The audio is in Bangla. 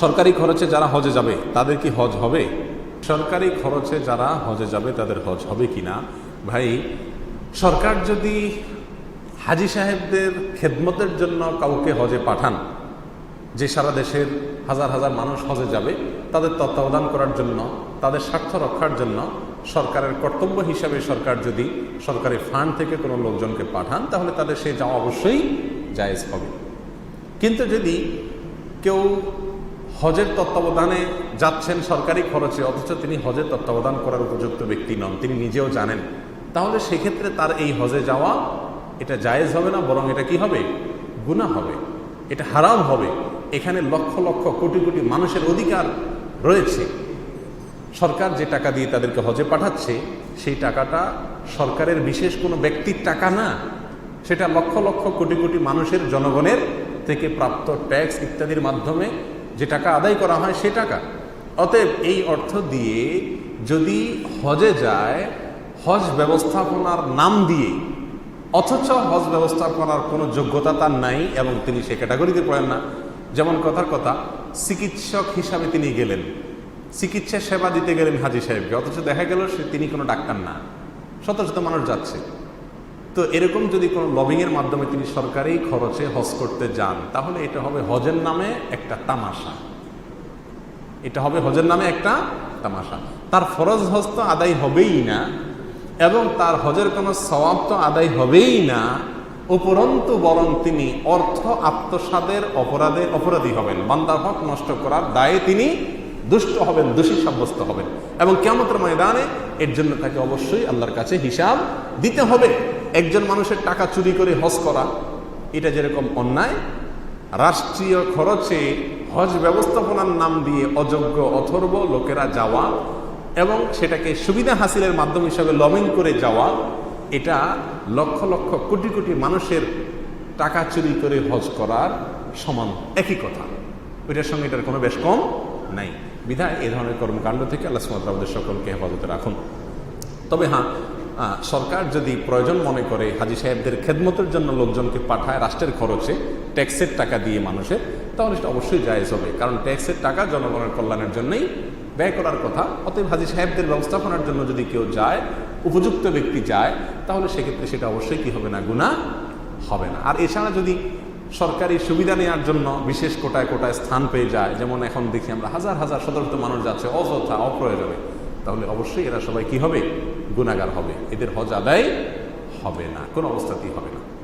সরকারি খরচে যারা হজে যাবে, তাদের কি হজ হবে? সরকারি খরচে যারা হজে যাবে, তাদের হজ হবে কি না? ভাই, সরকার যদি হাজি সাহেবদের খেদমতের জন্য কাউকে হজে পাঠান, যে সারা দেশের হাজার হাজার মানুষ হজে যাবে, তাদের তত্ত্বাবধান করার জন্য, তাদের স্বার্থ রক্ষার জন্য সরকারের কর্তব্য হিসাবে সরকার যদি সরকারি ফান্ড থেকে কোনো লোকজনকে পাঠান, তাহলে তাদের সে যাওয়া অবশ্যই জায়েজ হবে। কিন্তু যদি কেউ হজের তত্ত্বাবধানে যাচ্ছেন সরকারি খরচে, অথচ তিনি হজের তত্ত্বাবধান করার উপযুক্ত ব্যক্তি নন, তিনি নিজেও জানেন। তাহলে সেক্ষেত্রে তার এই হজে যাওয়া, এটা জায়েজ হবে না, বরং এটা কি হবে? গুণা হবে। এটা হারাম হবে। এখানে লক্ষ লক্ষ কোটি কোটি মানুষের অধিকার রয়েছে। সরকার যে টাকা দিয়ে তাদেরকে হজে পাঠাচ্ছে, সেই টাকাটা সরকারের বিশেষ কোনো ব্যক্তির টাকা না। সেটা লক্ষ লক্ষ কোটি কোটি মানুষের জনগণের থেকে প্রাপ্ত ট্যাক্স ইত্যাদির মাধ্যমে যে টাকা আদায় করা হয় সে টাকা। অতএব এই অর্থ দিয়ে যদি হজে যায়, হজ ব্যবস্থাপনার নাম দিয়ে, অথচ হজ ব্যবস্থাপনার কোনো যোগ্যতা তার নাই এবং তিনি সে ক্যাটাগরিতে পড়েন না। যেমন কথার কথা, চিকিৎসক হিসাবে তিনি গেলেন। চিকিৎসা সেবা দিতে গেলেন হাজি সাহেবকে, অথচ দেখা গেল সে তিনি কোনো ডাক্তার না। শত শত মানুষ যাচ্ছে। তো এরকম যদি কোনো লবিংয়ের মাধ্যমে তিনি সরকারি খরচে হজ করতে যান, তাহলে এটা হবে হজের নামে একটা তামাশা। এটা হবে হজের নামে একটা তামাশা। তার ফরজ হজ তো আদায় হবেই না, এবং তার হজের কোনো সওয়াব তো আদায় হবেই না, উপরন্তু বরং তিনি অর্থ আত্মসাদের অপরাধে অপরাধী হবেন। বান্দার হক নষ্ট করার দায়ে তিনি দুষ্ট হবেন, দোষী সাব্যস্ত হবেন। এবং কেমতের ময়দানে এর জন্য তাকে অবশ্যই আল্লাহর কাছে হিসাব দিতে হবে। একজন মানুষের টাকা চুরি করে হজ করা, এটা যেরকম অন্যায়, রাষ্ট্রীয় খরচে হজ ব্যবস্থাপনার নাম দিয়ে অযোগ্য, অথর্ব লোকেরা যাওয়া এবং সেটাকে সুবিধা হাসিলের মাধ্যম হিসাবে লবিং করে যাওয়া, এটা লক্ষ লক্ষ কোটি কোটি মানুষের টাকা চুরি করে হজ করার সমান একই কথা। ওইটার সঙ্গে এটার কোনো বেশ কম নাই। বিধায় এ ধরনের কর্মকাণ্ড থেকে আল্লাহ সুমাত আমাদের সকলকে হেফাজতে রাখুন। তবে হ্যাঁ সরকার যদি প্রয়োজন মনে করে হাজি সাহেবদের খেদমতের জন্য লোকজনকে পাঠায় রাষ্ট্রের খরচে, ট্যাক্সের টাকা দিয়ে মানুষের, তাহলে সেটা অবশ্যই জায়েজ হবে। কারণ ট্যাক্সের টাকা জনগণের কল্যাণের জন্যই ব্যয় করার কথা। অতএব হাজি সাহেবদের ব্যবস্থাপনার জন্য যদি কেউ যায়, উপযুক্ত ব্যক্তি যায়, তাহলে সেক্ষেত্রে সেটা অবশ্যই কি হবে না? গুণা হবে না। আর এছাড়া যদি সরকারি সুবিধা নেওয়ার জন্য বিশেষ কোটায় কোটায় স্থান পেয়ে যায়, যেমন এখন দেখি আমরা হাজার হাজার শত মানুষ যাচ্ছে অযথা, অপ্রয়োজনে। তাহলে অবশ্যই এরা সবাই কি হবে? গুণাগার হবে। এদের হজ আদায় হবে না। কোনো অবস্থাতেই হবে না।